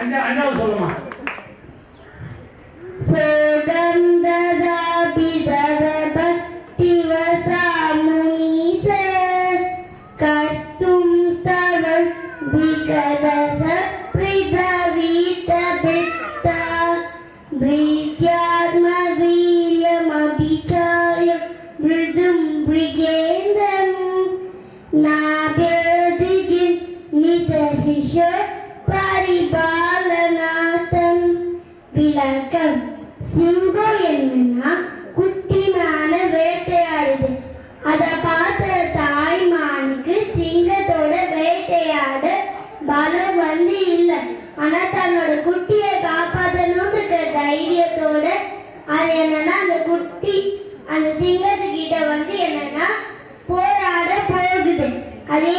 அஞ்சாவது சொல்லுமா? சரி. வழக்கம் சிங்கம் என்னன்னா குட்டி மான வேட்டையாடுது. அத பார்த்த தாய்மானுக்கு சிங்கத்தோட வேட்டையாட பலம் வந்து இல்ல. ஆனா தன்னோட குட்டியை காப்பாத்தணும்ன்ற தைரியத்தோட அது என்னன்னா அந்த குட்டி அந்த சிங்கத்துக்கிட்ட வந்து என்னன்னா போராட போகுது. அதே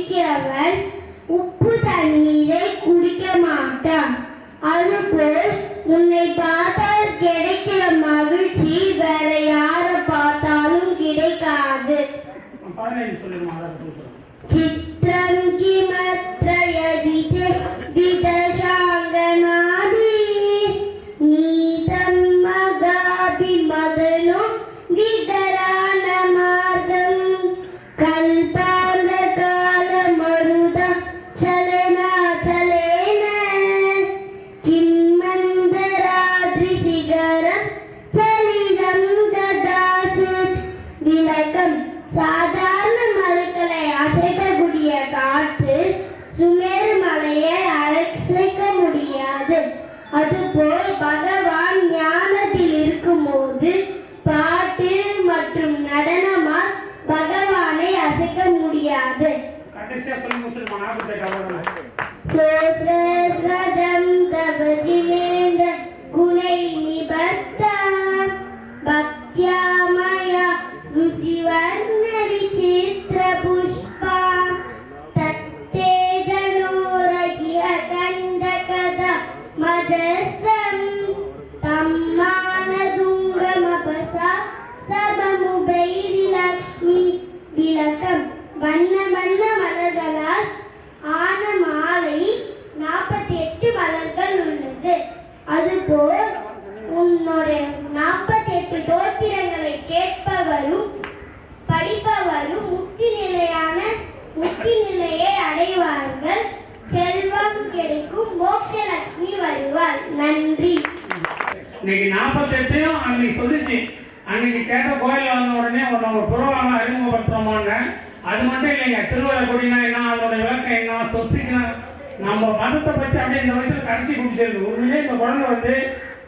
குடிக்கிறவன் உப்பு தண்ணீரை குடிக்க மாட்டான். அதுபோல் உன்னை பார்த்தால் கிடைக்கிற மகிழ்ச்சி வேற யாரை பார்த்தாலும் கிடைக்காது. அதுபோல் செல்வம் விளக்கம். ஆன மாலை நாற்பத்தி எட்டு மலர்கள் உள்ளது. அதுபோல் உன்னுடைய நாற்பத்தி எட்டு தோத்திரங்களை கேட்பவரும் படிப்பவரும் முக்தி நிலையான முக்தி நிலையை அடைவார்கள். செல்வம் கிடைக்கும் மோட்சலட்சுமி வருவாள். நன்றி. இன்னைக்கு நாற்பத்தெட்டையும் அன்னைக்கு சொல்லிச்சு. அன்னைக்கு கேட்ட கோயிலில் வந்த உடனே ஒரு நம்ம புரோகிராம அறிமுகப்படுத்துறோமான்னு அது மட்டும் இல்லைங்க திருவள்ள கொடினா என்ன அதோட விளக்கம் என்ன சொஸ்திக்குனா நம்ம மதத்தை பற்றி அப்படியே இந்த வயசுல கரைச்சி குடிச்சிருக்கு உண்மையிலே இந்த குழந்தை வந்து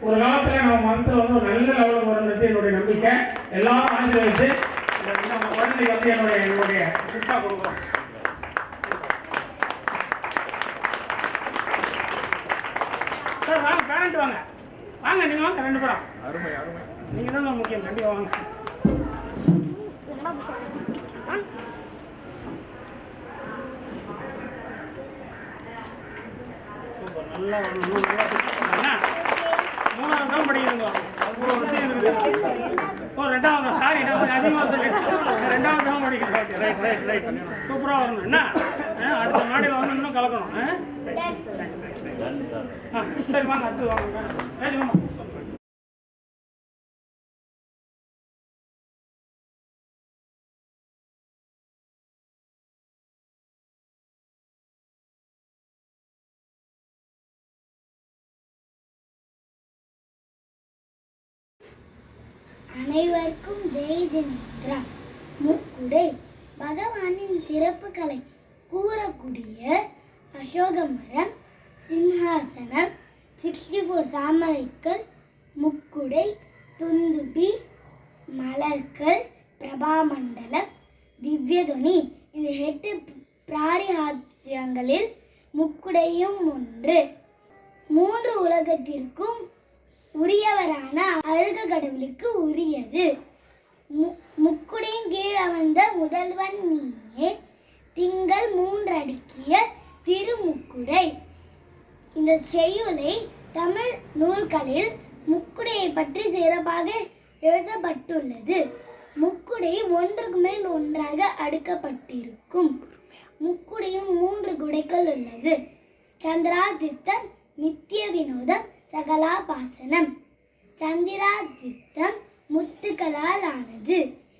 ஒரு காலத்துல நம்ம மதத்தை வந்து ஒரு நல்ல லெவலுக்கு வரணுன்றது என்னுடைய நம்பிக்கை. எல்லாரும் ஆசீர்வதிச்சு இந்த நம்ம குழந்தைக்கு வந்து என்னுடைய என்னுடைய கொடுக்குறோம் வாங்க. வாங்க வாங்க நீங்க வாங்க ரெண்டு பேரும். அருமை அருமை. நீங்க தான் முக்கியம் கண்டிப்பா வாங்க? சூப்பர் நல்லா வரணும் நல்லா? மூணாவது தான் படிக்கிறீங்க அவ்வளோ விஷயம் இருக்குது. ஓ ரெண்டாவது சாரி அதிகமாக சொல்லிட்டேன் ரெண்டாவது தான் படிக்கிறேன் ஓகே ரைட் ரைட் ரைட் சூப்பராக வரணும். என்ன அடுத்த நாளையில் வந்து இன்னும் கலக்கணும் ஆ? சரி வாங்க அடுத்து வாங்க அனைவருக்கும் ஜெய் ஜெனேந்திரா. முக்குடை. பகவானின் சிறப்புகளை கூறக்கூடிய அசோக மரம் சிம்ஹாசனம் சிக்ஸ்டி ஃபோர் சாமரைக்கள் முக்குடை துந்துபி மலர்கள் பிரபாமண்டலம் திவ்யதுனி. இந்த எட்டு பிராரிஹாத்தியங்களில் முக்குடையும் ஒன்று. மூன்று உலகத்திற்கும் உரியவரான அருக கடவுளுக்கு உரியது. மு- முக்குடையின் கீழ் அமர்ந்த முதல்வன் நீயே திங்கள் மூன்றடுக்கிய திருமுக்குடை. இந்த செய்யுளை தமிழ் நூல்களில் முக்குடையை பற்றி சிறப்பாக எழுதப்பட்டுள்ளது. முக்குடை ஒன்றுக்கு மேல் ஒன்றாக அடுக்கப்பட்டிருக்கும். முக்குடையும் மூன்று குடைகள் உள்ளது. சந்திராதிர்த்தம் நித்திய வினோதம் சகலாபாசனம். சந்திராதிர்த்தம் முத்துக்களால் ஆனது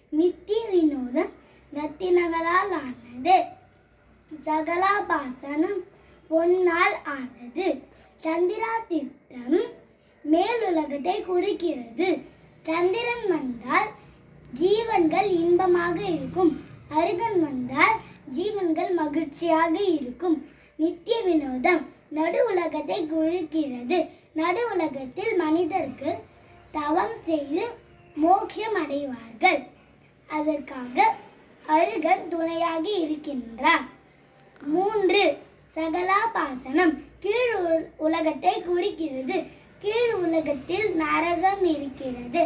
நித்திய வினோதம் ரத்தினங்களால் ஆனது சகலாபாசனம் பொன்னால் ஆனது. சந்திரா தீர்த்தம் மேலுலகத்தை குறிக்கிறது. சந்திரன் வந்தால் ஜீவன்கள் இன்பமாக இருக்கும். அருகன் வந்தால் ஜீவன்கள் மகிழ்ச்சியாக இருக்கும். நித்திய வினோதம் நடு உலகத்தை குறிக்கிறது. நடு உலகத்தில் மனிதர்கள் தவம் செய்து மோட்சம் அடைவார்கள். அதற்காக அருகன் துணையாக இருக்கின்றார். மூன்று சகலாபாசனம் கீழ் உலகத்தை குறிக்கிறது. கீழ் உலகத்தில் நரகம் இருக்கிறது.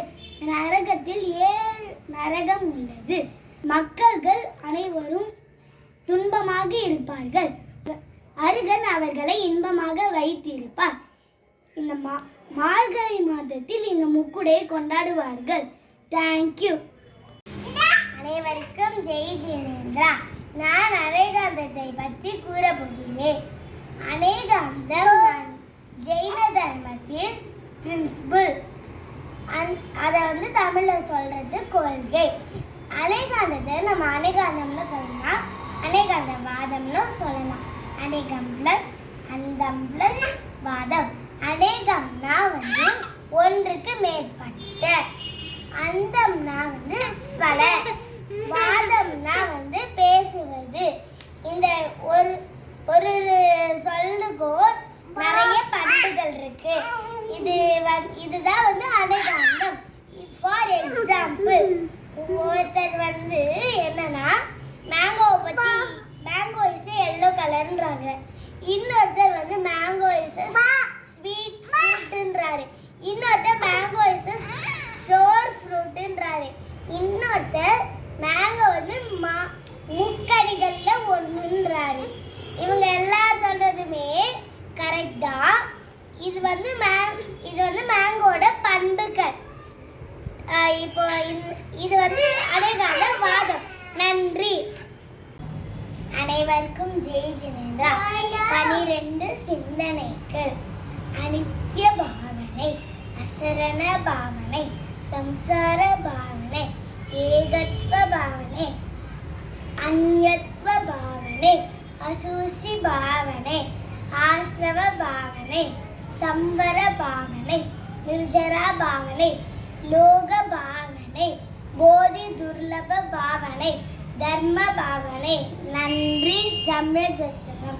நரகத்தில் ஏழு நரகம் உள்ளது. மக்கள்கள் அனைவரும் துன்பமாக இருப்பார்கள். அருகன் அவர்களை இன்பமாக வைத்திருப்பார். இந்த மா மார்கழி மாதத்தில் இந்த முக்குடையை கொண்டாடுவார்கள். தேங்க்யூ அனைவருக்கும் ஜெய் ஜினேந்திரா. நான் அநேகாந்தத்தை பற்றி கூறப் போகிறேன் அநேகாந்தம் நான் ஜெயின தர்மத்தின் பிரின்சிபிள் அதை வந்து தமிழில் சொல்கிறது கொள்கை. அநேகாந்தத்தை நம்ம அநேகாந்தம்னு சொல்லலாம். அநேகாந்த வாதம்னு சொல்லலாம். அநேகம் ப்ளஸ் அந்தம் ப்ளஸ் வாதம். அநேகம்னா வந்து ஒன்றுக்கு மேற்பட்ட. அந்தம்னா வந்து பல வாதம்னா வந்து பேசுவது இந்த ஒரு ஒரு சொல்லுக்கும் நிறைய பண்புகள் இருக்கு இது வ- இதுதான் வந்து அனுகாந்தம் ஃபார் எக்ஸாம்பிள் ஒருத்தர் வந்து என்னன்னா மேங்கோவை பத்தி மேங்கோ இஸ் எல்லோ இன்னொருத்தர் வந்து மேங்கோ இஸ் ஸ்வீட் ஃப்ரூட்ன்றாரு இன்னொருத்தர் மேங்கோ இஸ் சோர் ஃப்ரூட்ன்றாரு இன்னொருத்தர் மேங்கோ வந்து மா முக்கணிகள்ல ஒண்ணுன்றாரு. இவங்க எல்லாம் சொல்றதுமே கரெக்ட் தான். இது வந்து மே இது வந்து மேங்கோட பண்புகள். இப்போ இது- வந்து அடைகால வாதம். நன்றி. அனைவருக்கும் ஜெய் ஜினேந்திரா பனிரெண்டு சிந்தனைகள் அனித்திய பாவனை அசரண பாவனை சம்சார பாவனை ஏகத்வ பாவனை அந்யத்வ பாவனை அசூசி பாவனை ஆசிரவ பாவனை சம்பர பாவனை நிர்ஜரா பாவனை லோக பாவனை போதி துர்லப பாவனை தர்ம பாவனை நன்றி சமய தர்ஷனம்